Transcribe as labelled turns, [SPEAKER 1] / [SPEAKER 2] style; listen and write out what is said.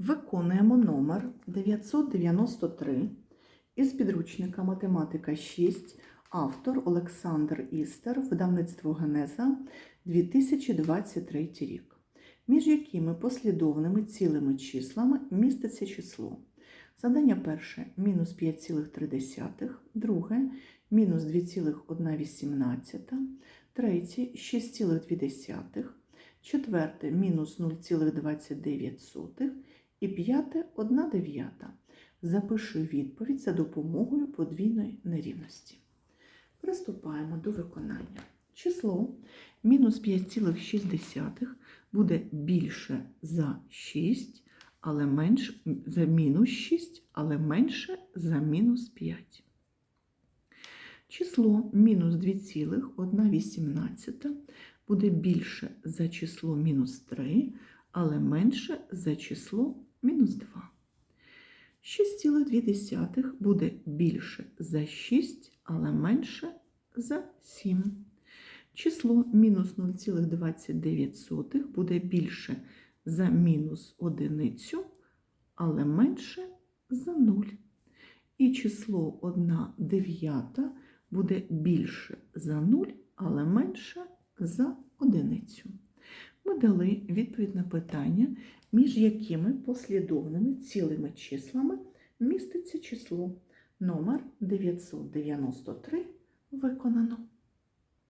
[SPEAKER 1] Виконуємо номер 993 із підручника Математика 6, автор Олександр Істер, видавництво Генеза 2023 рік, між якими послідовними цілими числами міститься число. Задання перше мінус 5,3, друге мінус 2,1, третє 6,2, четверте мінус 0,29 і п'яте 1 дев'ята. Запиши відповідь за допомогою подвійної нерівності. Приступаємо до виконання. Число мінус 5,6 буде більше за 6, але менше за мінус 6, але менше за мінус 5. Число мінус 2,1 буде більше за число мінус 3, але менше за число мінус 2. 6,2 буде більше за 6, але менше за 7. Число мінус 0,29 буде більше за мінус 1, але менше за 0. І число 1 дев'ята буде більше за 0, але менше за одиницю. Ми дали відповідь на питання, між якими послідовними цілими числами міститься число номер 993 виконано.